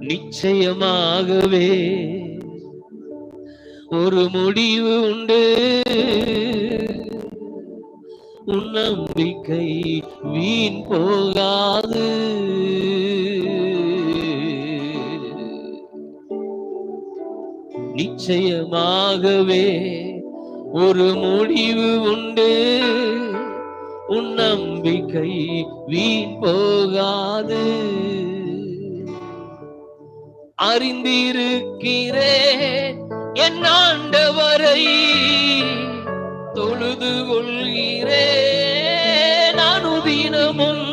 நிச்சயமாகவே ஒரு முடிவு உண்டு. உன் நம்பிக்கை வீண் போகாது. நிச்சயமாகவே ஒரு முடிவு உண்டு. உன் நம்பிக்கை வீண் போகாது. அறிந்திருக்கிறேன். என் ஆண்டவரை தொழுது கொள்கிறேன். நானு தினமும்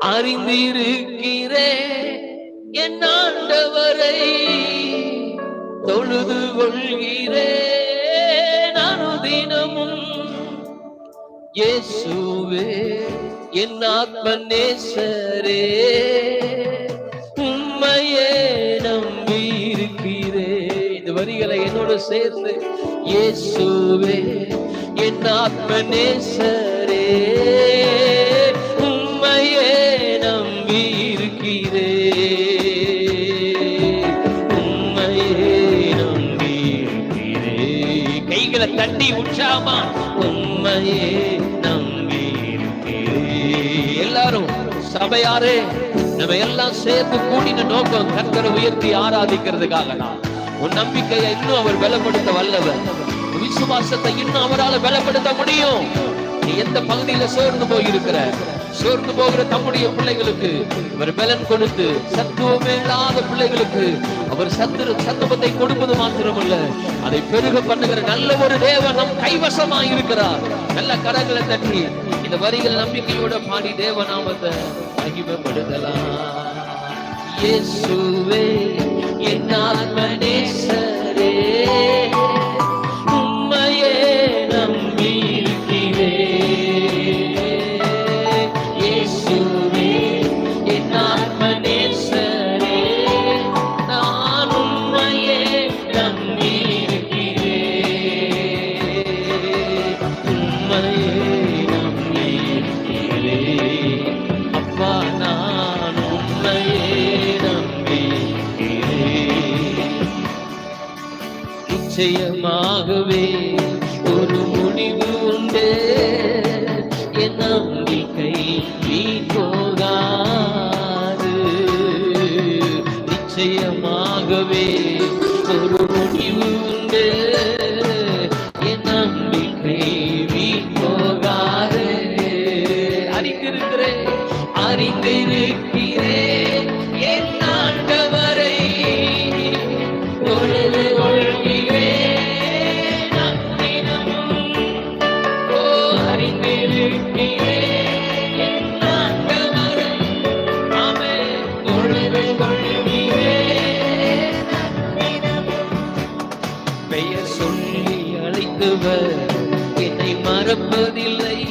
அறிந்திருக்கிறேன். என் ஆண்டவரை தொழுது கொள்கிறேன். நானு தினமும் இயேசுவே என் ஆத்ம நேசரே. இருக்கிறேன் என்னோட சேர்ந்து இயேசுவே என் ஆத்ம நேசரே உம்மையே நம்பி இருக்கிறே உம்மையே நம்பி இருக்கிறேன் கைகளை தட்டி உற்சாகமா உம்மையே நம்பி இருக்கிறேன் எல்லாரும் சபையாரே நம்ம எல்லாம் சேர்ந்து கூடின நோக்கம் கர்த்தரை உயர்த்தி ஆராதிக்கிறதுக்காக தான். உன் நம்பிக்கையை இன்னும் அவர் பலப்படுத்த வல்லவர். விசுவாசத்தை இன்னும் அவரால் பலப்படுத்த முடியும். நீ எந்த பகுதியில சோர்ந்து போயிருக்கிற? சோர்ந்து போகிற தம்முடைய பிள்ளைகளுக்கு அவர் பலன் கொடுத்து சத்துவமே இல்லாத பிள்ளைகளுக்கு அவர் சத்துரு சத்துவத்தை கொடுப்பது மாத்திரமல்ல. அதை பெருக பண்ணுகிற நல்ல ஒரு தேவன் நம் கைவசமா இருக்கிறார். நல்ல கரங்களை தட்டி இந்த வரிகள் நம்பிக்கையோட பாடி தேவ நாமத்தை மகிமைப்படுத்தலாம். இயேசுவே. என் ஆத்மநேசரே நிச்சயமாகவே ஒரு முடிவு உண்டு. என் நம்பிக்கை நீ போகாது நிச்சயமாகவே ஒரு முடிவு உண்டு. சொல்லி அழைத்தவர். என்னை மறப்பதில்லை.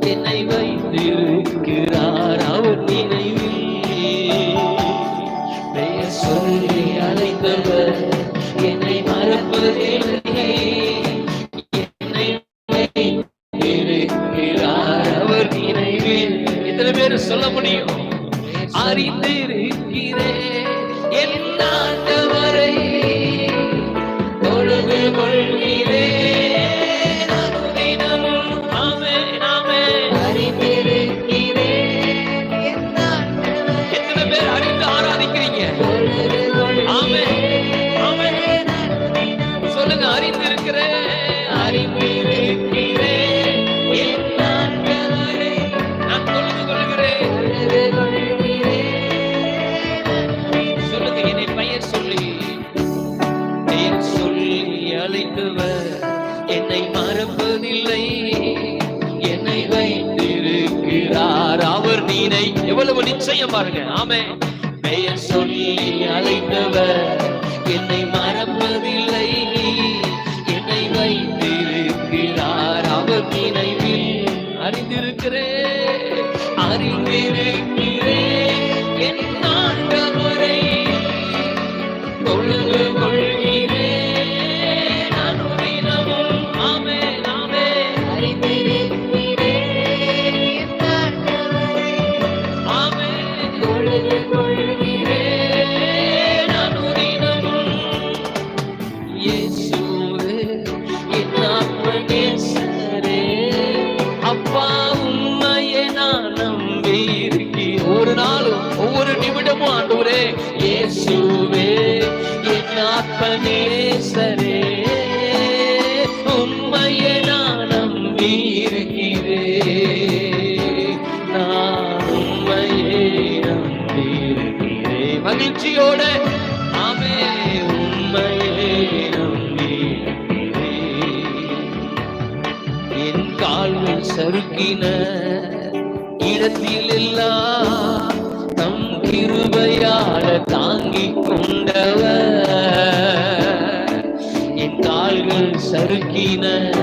என்னை வைத்திருக்கிறார் அவர் நினைவில். பெயர் சொல்லி அழைத்தவர். என்னை மறப்பதில்லை. என்னை வைத்திருக்கிறார் அவர் நினைவில். எத்தனை பேர் சொல்ல முடியும்? அறிந்திருக்கிறேன் நீரை எவ்வளவு நிச்சயம் பாருங்க ஆமே பெயர் சொல்லி அழைத்தவர் என்னை மறப்பதில்லை என்னை வைத்திருக்கிறார் அவர் நினைவில். அறிந்திருக்கிறேன் அறிந்திருக்கிறேன். என் உம்மையே நான் நம்பி இருக்கிறேன் நான் உம்மையே நம்பி இருக்கிறேன் மகிழ்ச்சியோட ஆமே உம்மையே நம்பி என் கால்கள் சறுக்கின இடத்தில் எல்லாம் கிருபையால தாங்கிக் கொண்டவர். என் கால்கள் சறுக்கின.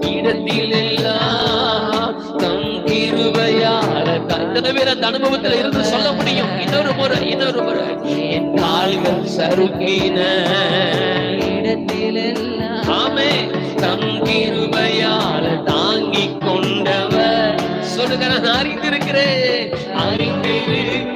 இடத்தில் எல்லாம் தம் கிருபையால எத்தனை பேர் அந்த அனுபவத்துல இருந்து சொல்ல முடியும்? இன்னொரு முறை இன்னொரு முறை. என் கால்கள் சறுக்கின. இடத்திலெல்லாம் ஆமே தம் கிருபையால தாங்கிக் கொண்டவர். சொல்லுங்க நான் அறிந்திருக்கிறேன். அறிந்திருக்கிறேன்.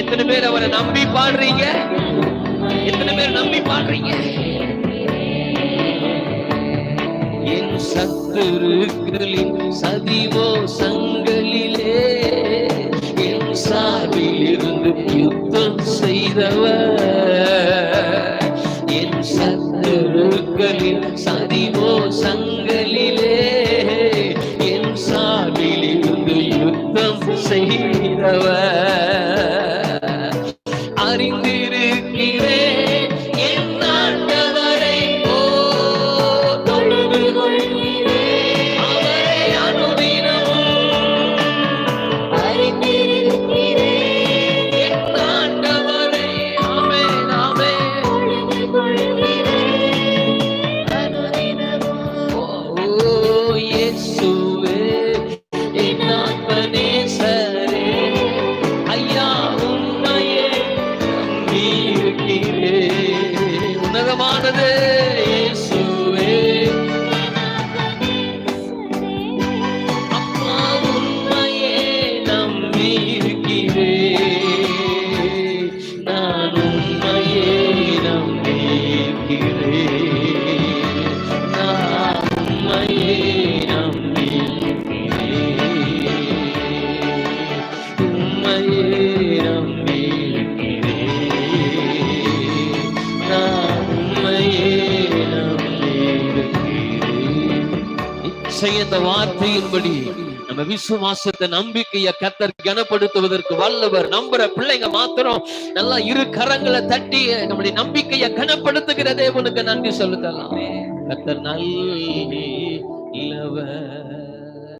எத்தனை பேர் அவரை நம்பி பாடுறீங்க? எத்தனை பேர் நம்பி பாடுறீங்க? என் சத்துருக்களின் சதிவோ சங்களிலே என் சார்பில் இருந்து யுத்தம் செய்தவர். அறிந்திருக்கிறேன் day. நிச்சயம் இந்த வார்த்தையின்படி நம்ம விசுவாசத்தை நம்பிக்கைய கத்தர் கனப்படுத்துவதற்கு வல்லவர். நம்புற பிள்ளைங்க மாத்திரம் நல்லா இரு கரங்களை தட்டி நம்முடைய நம்பிக்கைய கனப்படுத்துகிற தேவனுக்கு நன்றி சொல்லுதலாம் கத்தர் நல்லவர்